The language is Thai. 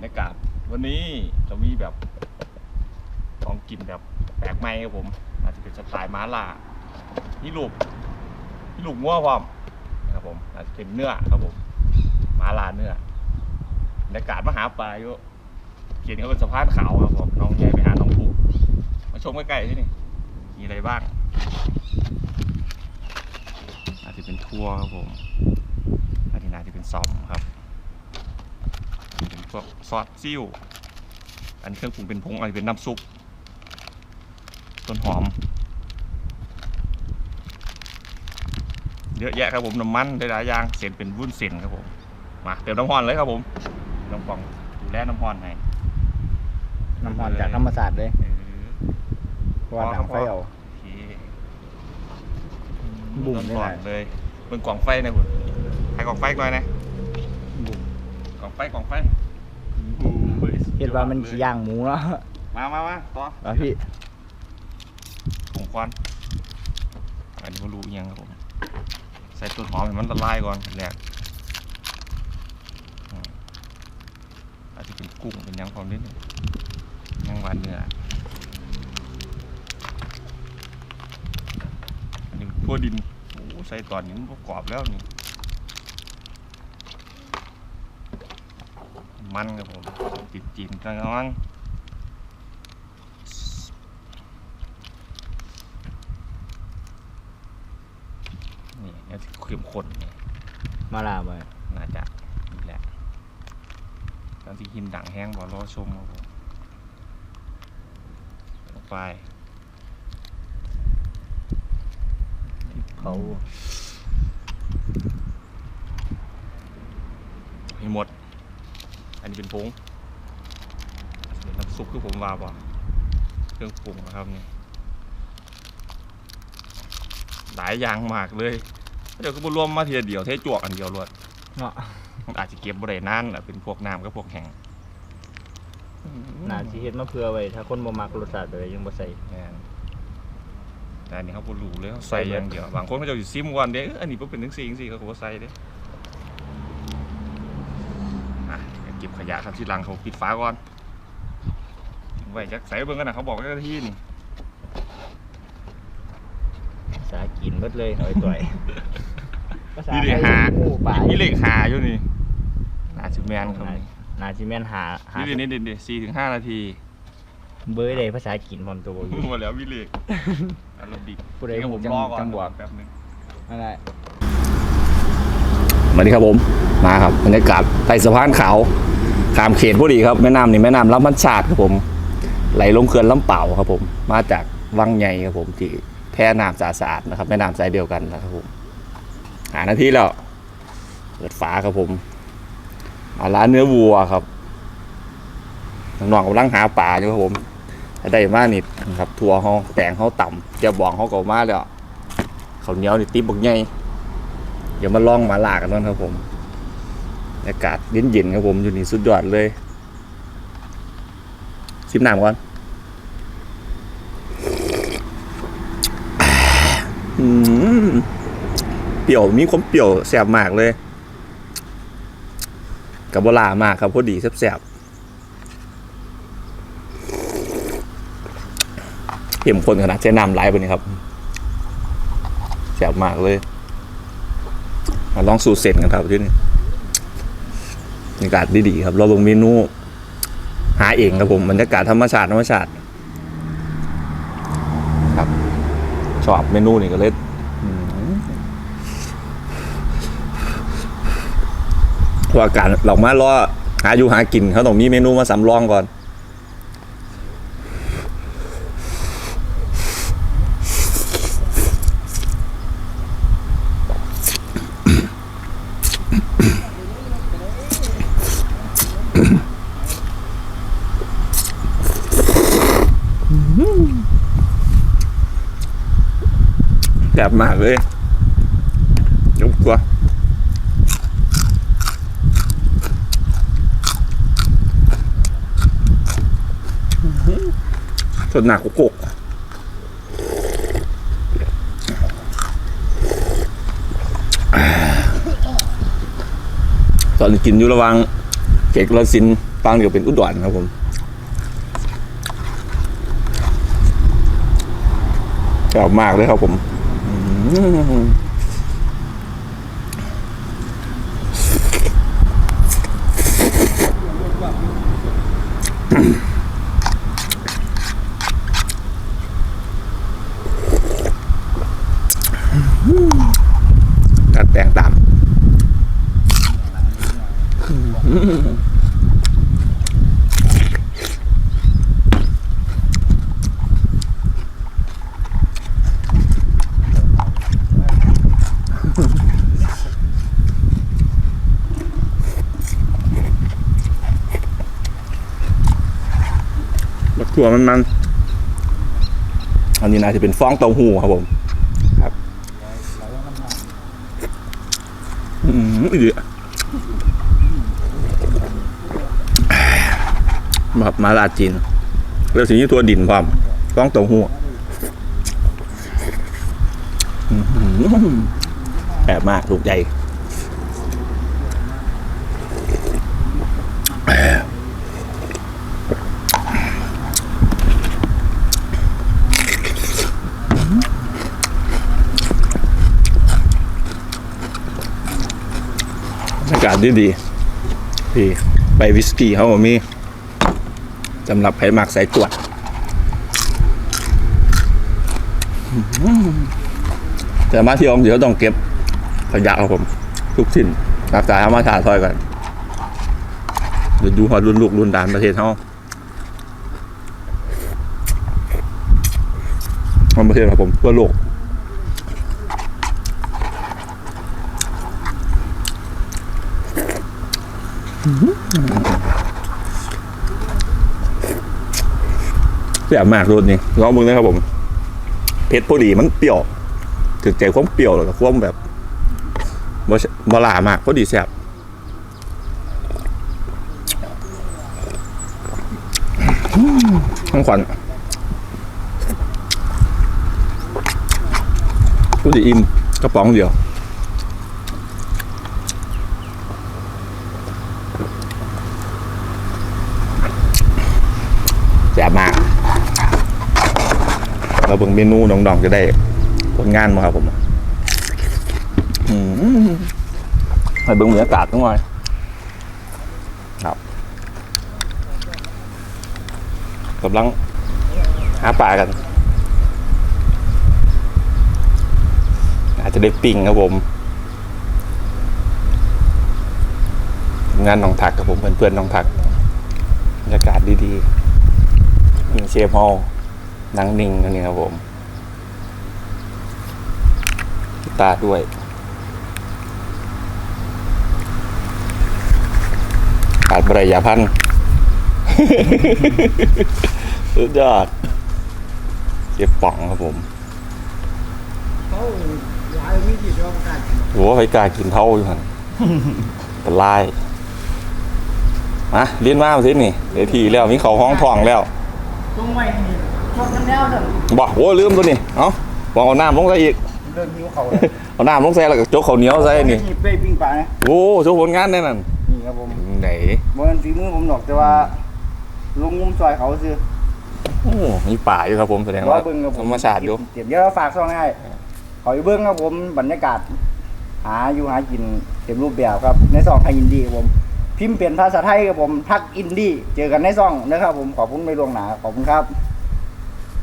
รยากาศ วันนี้จะมีแบบของกินแบบแปลกใหม่ครับผม อาจจะเป็นสไตล์ม้าล่านี่ลูกนี่ลูกงัวพร้อมนะครับผม อาจจะเป็นเนื้อครับผมม้าล่าเนื้อบรรยากาศมหาปลาอยู่เขียนเขาเป็นสะพานขาวครับผมน้องใหญ่ไปหาน้องผูกมาชมใกล้ๆที่นี่มีอะไรบ้าง อาจจะเป็นทั่วครับผมอันนี้น่าจะเป็นซอมครับ พวกซอสซิ่วอันเครื่องปรุงเป็นผงอันนี้เป็นน้ำซุป ต้นหอม เยอะแยะครับผมน้ำมันหลายๆอย่างเส้นเป็นวุ้นเส้นครับผมมาเติมน้ำพรเลยครับผมน้ำฟองดูแลน้ำพรให้น้ำหอนจากธรรมศาสตร์เลยเออเพราะว่าดังไฟเอาโอเคบุ่มต้นได้ก่ไหอมนเลยเป็นกล่องไฟนะคุณให้กล่องไฟหน่อยนะบุ่มกล่องไฟกล่องไฟ เห็นว่ามันขี้ย่างหมูเนาะมามามาต่อแล้วพี่ผงควันอันนี้ก็รู้อิหยังครับผม ใส่ต้นหอมให้มันละลายก่อนอันแรกอืมอาจจะเป็นกุ้งเป็นหยังพอนิดหนึงยังหวานเนื้ออันนี้ทั่วดินโอ้ใส่ตอนนี้มันประกรอบแล้วนี่ มันครับผมติดจีนกลางๆนี่เนี่ยเข้มข้นนี่มาลาไปน่าจะนี่แหละตอนที่หินดังแห้งบอรอชมครับผมลงไปเขาให้หมด อันนี้เป็นผงเป็นน้ำซุปคือผมว่าป่ะเครื่องปรุงนะครับนี่หลายอย่างมากเลยเดี๋ยวก็บรวมมาทีเดียวเทจวกอันเดียวรวดเนาะมันอาจจะเก็บบริเวณนั้นแหละเป็นพวกน้ำกับพวกแห้งน่าสิเฮ็ดมาเพื่อไว้ถ้าคนบ่มักรสชาติแบบยังบ่ใส่แม่นแต่อันนี้เขาบรูเลยเขาใส่อย่างเดียวบางคนเขาจะอยู่ซิมก่อนเด้อเอ้ยอันนี้บ่เป็นทั้งสี่จังสี่เขาก็บ่ใส่เด้อะ เก็บขยะครับที่รังเขาปิดฝาก่อนไว้จักใส่เบิ่งกันนะเขาบอกว่าเจ้าหน้าที่นี่ภาษากินเบิดเลยเอาไอ้ต่อยภาษานี่เลขไทหายหมูป่านี่เลขหาอยู่นี่น่าสิแมนครับนี่น่าสิแม่นหาหานี่เดี๋ยวนี่เดี๋ยวสี่ถึงห้านาทีเบยได้ภาษากินพร้อมตัวอยู่ หมดแล้ววิเลขอารมณ์ดีผู้ใดเดี๋ยวหูผมจังรอก่อนจังบวกแป๊บนึง นั่นแหละ สวัสดีครับผมมาครับบรรยากาศใต้สะพานขาวขามเขตพอดีครับแม่น้ำนี่แม่น้ำลำพันชาติครับผม ไหลลงเขื่อนลำเป่าครับผม มาจากวังใหญ่ครับผมที่แพร่น้ำสะอาดนะครับแม่น้ำสายเดียวกันนะครับผมหาหน้าที่แล้วเปิดฝาครับผมมาร้านเนื้อวัวครับน้องๆกำลังหาป่าอยู่ครับผมได้มานิดนะครับ ทัวเขาแปลงเขาต่ำเจะบองเขาเก่ามาแล้วเขาวเหนียวนี่ติบบักใหญ่ เดี๋ยวมาลองหมาลากันนั่นครับผมบรรยากาศเย็นๆครับผมอยู่นี่สุดยอดเลยชิมน้ำก่อนเปรี้ยวมีความเปรี้ยวแสบมากเลย กับโบลามากครับพอดีแสบๆเข้มข้นขนาดใช้น้ำไหลไปนี่ครับแสบมากเลย มาลองสูตรเสร็จกันครับที่นี่บรรยากาศดีๆครับ เราลงเมนู หาเองครับผมบรรยากาศธรรมชาติธรรมชาติครับ ชอบเมนูนี่ก็เลยอืมเพราะอากาศเรามารอหาอยู่หากินเขาต้องมีเมนูมาสำรองก่อน แซ่บมากเลยยกตัวสดหนักกุกตอนนี้กินอยู่ระวังเขตกระสินธุ์ฟังเดี๋ยวเป็นอุดรครับผม ชอบมากเลยครับผมกัดแตงตาม บัก ถั่วมันมันอันนี้น่าจะเป็นฟองเต้าหู้ครับผม ครับอืมอีเดียแบบมาลาจีน แล้วสิ่งนี้ตัวดินความฟองเต้าหู้อื้อหือแอบมากถูกใจ อากาศดีดีๆพี่ไปวิสกี้เขาก็มีสำหรับไผ่หมักใส่ตรวจแต่มาที่อมเดี๋ยวต้องเก็บขยะครับผม ทุกสิ่งรักษาธรรมชาติซอยกันเดี๋ยวดูฮอดรุ่นลูกรุ่นดานประเทศเขาของประเทศครับผมทั่วโลก เสียมากรสนี่ลองมึงนะครับผมเผ็ดพอดีมันเปรี้ยวถึงใจความเปรี้ยวแล้วก็ความแบบบบลามากพอดีแซ่บทั้งขวัญพอดีอิ่มกระป๋องเดียว แซ่บมากเราเบิ่งเมนูน้องๆจะได้ผลงานมาครับผมอืมไปเบิ่งบรรยากาศตั้งหน่อยครับกำลังหาปลากัน อาจจะได้ปิ่งครับผมงานน้องถักกับผมเพื่อนๆน้องถักบรรยากาศดีๆ ยิงเชฟฮอลนังนิ่งอันนี้ครับผมตาด้วยขาดบริยาพันธ์สุดยอดเชฟป่องครับผมเขาหลายวิธีที่ว่าการโหไปกากินเท่าอยู่หันเป็นลายมาเรียนมาสินี่เดี๋ยวทีแล้วมีเขาห้องทองแล้ว ตรงไว้นี่ชดกันแล้วเถอะบอกโอ้ลืมตัวนี้เอ้าบอกเอาน้ำลงใส่อีกเดินหิวเขาเลยเอาน้ำลงใส่แล้วก็โจกข้าวเหนียวใส่นี่เป้ปิ้งปลานะโอ้โชว์ผลงานแน่นั่นนี่ครับผมไหนบนฝีมือผมดอกแต่ว่าลงงุมซอยเขาซื้อโอ้มีป่าอยู่ครับผมแสดงรอว่าเบิ้งครับผธรมรมชาติอยู่เดี๋ยวเดี๋ยวฝากซ่องให้เขาอยู่เบิ้งครับผมบรรยากาศ หาอยู่หากินเต็มรูปแบบครับในซองไทยอินดี้ครับผม พิมพ์เปลี่ยนภาษาไทยครับผมทักอินดี้เจอกันในซ่องนะครับผมขอบคุณไม่ลวงหนาขอบคุณครับ